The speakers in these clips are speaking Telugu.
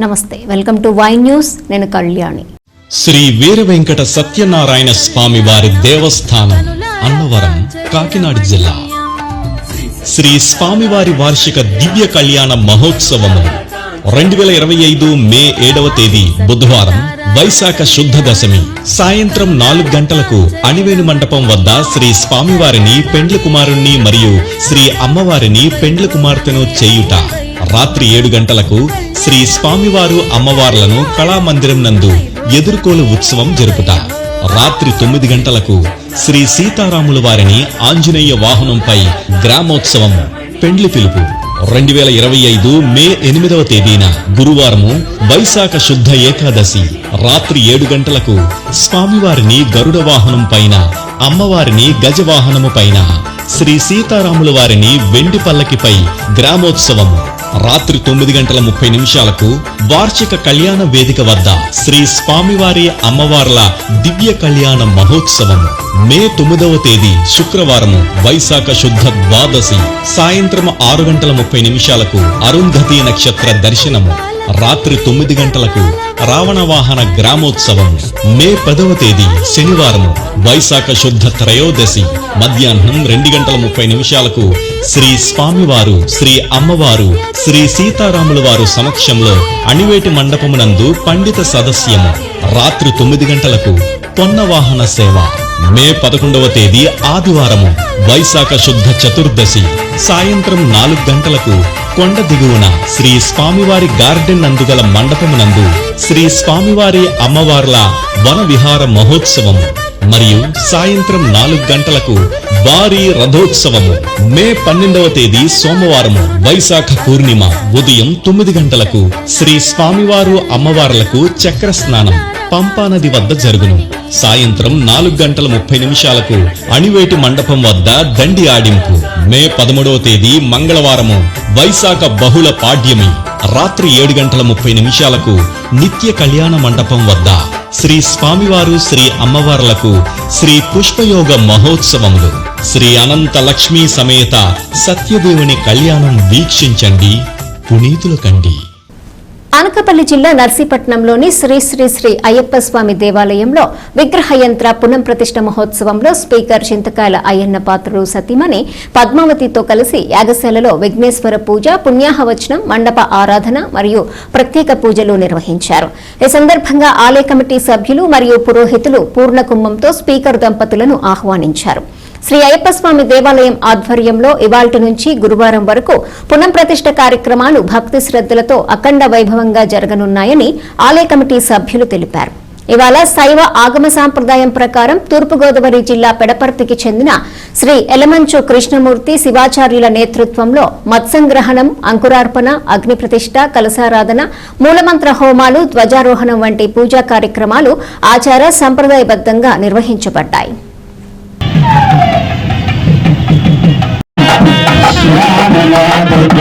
నమస్తే వెల్కమ్ టు వై న్యూస్ నేను కళ్యాణి. శ్రీ వీర వెంకట సత్యనారాయణ స్వామి వారి దేవస్థానం అన్నవరం కాకినాడ జిల్లా. శ్రీ స్వామివారి వార్షిక దివ్య కళ్యాణ మహోత్సవము రెండు వేల ఇరవై ఐదు మే ఏడవ తేదీ బుధవారం వైశాఖ శుద్ధ దశమి. సాయంత్రం నాలుగు గంటలకు అణివేణి మండపం వద్ద శ్రీ స్వామివారిని పెండ్లి కుమారుణ్ణి మరియు శ్రీ అమ్మవారిని పెండ్లి కుమార్తెను చేయుట. రాత్రి ఏడు గంటలకు శ్రీ స్వామివారు అమ్మవార్లను కళామందిరం నందు ఎదుర్కోలు ఉత్సవం జరుపుట. రాత్రి తొమ్మిది గంటలకు శ్రీ సీతారాముల వారిని ఆంజనేయ వాహనంపై గ్రామోత్సవం. పెండ్లి పిలుపు. రెండు వేల ఇరవై ఐదు మే ఎనిమిదవ తేదీన గురువారము వైశాఖ శుద్ధ ఏకాదశి. రాత్రి ఏడు గంటలకు స్వామివారిని గరుడ వాహనం పైన అమ్మవారిని గజవాహనము పైన శ్రీ సీతారాముల వారిని వెండి పల్లకిపై గ్రామోత్సవము రాత్రి తొమ్మిది గంటల ముప్పై నిమిషాలకు వార్షిక కళ్యాణ వేదిక వద్ద శ్రీ స్వామివారి అమ్మవార్ల దివ్య కళ్యాణ మహోత్సవం మే తొమ్మిదవ తేదీ శుక్రవారము వైశాఖ శుద్ధ ద్వాదశి సాయంత్రం ఆరు గంటల ముప్పై నిమిషాలకు అరుంధతి నక్షత్ర దర్శనము. రాత్రి తొమ్మిది గంటలకు రావణ వాహన గ్రామోత్సవం మే పదవ తేదీ శనివారము వైశాఖ శుద్ధ త్రయోదశి మధ్యాహ్నం రెండు గంటల ముప్పై నిమిషాలకు శ్రీ స్వామివారు శ్రీ అమ్మవారు శ్రీ సీతారాముల వారు సమక్షంలో అణివేటి మండపమునందు పండిత సదస్యము. రాత్రి తొమ్మిది గంటలకు పొన్నవాహన సేవ. మే పదకొండవ తేదీ ఆదివారము వైశాఖ శుద్ధ చతుర్దశి. సాయంత్రం నాలుగు గంటలకు కొండ దిగువన శ్రీ స్వామివారి గార్డెన్ నందుగల మండపమునందు శ్రీ స్వామివారి అమ్మవార్ల వన విహార మహోత్సవము మరియు సాయంత్రం నాలుగు గంటలకు భారీ రథోత్సవము. మే పన్నెండవ తేదీ సోమవారము వైశాఖ పూర్ణిమ ఉదయం తొమ్మిది గంటలకు శ్రీ స్వామివారు అమ్మవార్లకు చక్ర స్నానం పంపా నది వద్ద జరుగును. సాయంత్రం నాలుగు గంటల ముప్పై నిమిషాలకు అణివేటి మండపం వద్ద దండి ఆడింపు. మే పదమూడవ తేదీ మంగళవారము వైశాఖ బహుళ పాడ్యమి. రాత్రి ఏడు గంటల ముప్పై నిమిషాలకు నిత్య కళ్యాణ మండపం వద్ద శ్రీ స్వామివారు శ్రీ అమ్మవార్లకు శ్రీ పుష్పయోగ మహోత్సవములు. శ్రీ అనంత లక్ష్మీ సమేత సత్యదేవుని కళ్యాణం వీక్షించండి పునీతుల కండి. అనకాపల్లి జిల్లా నర్సీపట్నంలోని శ్రీ శ్రీ శ్రీ అయ్యప్ప స్వామి దేవాలయంలో విగ్రహ యంత్ర పునఃప్రతిష్ఠ మహోత్సవంలో స్పీకర్ చింతకాయల అయ్యన్న పాత్రుడు సతీమణి పద్మావతితో కలిసి యాగశాలలో విఘ్నేశ్వర పూజ పుణ్యాహవచనం మండప ఆరాధన మరియు ప్రత్యేక పూజలు నిర్వహించారు. ఈ సందర్భంగా ఆలయ కమిటీ సభ్యులు మరియు పురోహితులు పూర్ణ కుంభంతో స్పీకర్ దంపతులను ఆహ్వానించారు. శ్రీ అయ్యప్ప స్వామి దేవాలయం ఆధ్వర్యంలో ఇవాల్టి నుంచి గురువారం వరకు పునఃప్రతిష్ఠ కార్యక్రమాలు భక్తి శ్రద్దలతో అఖండ వైభవంగా జరగనున్నాయని ఆలయ కమిటీ సభ్యులు తెలిపారు. ఇవాళ శైవ ఆగమ సాంప్రదాయం ప్రకారం తూర్పుగోదావరి జిల్లా పెడపర్తికి చెందిన శ్రీ ఎలమంచు కృష్ణమూర్తి శివాచార్యుల నేతృత్వంలో మత్సంగ్రహణం అంకురార్పణ అగ్ని కలసారాధన మూలమంత్ర హోమాలు ధ్వజారోహణం వంటి పూజా కార్యక్రమాలు ఆచార సంప్రదాయబద్ధంగా నిర్వహించబడ్డాయి.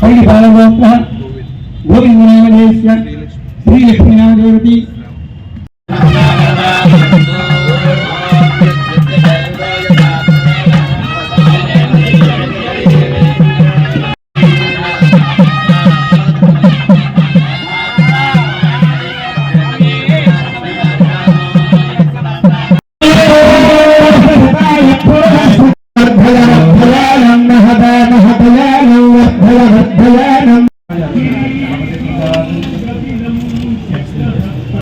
परिपालगोत्रः गोविन्दनामदेवस्य श्रीलक्ष्मीनामदेवती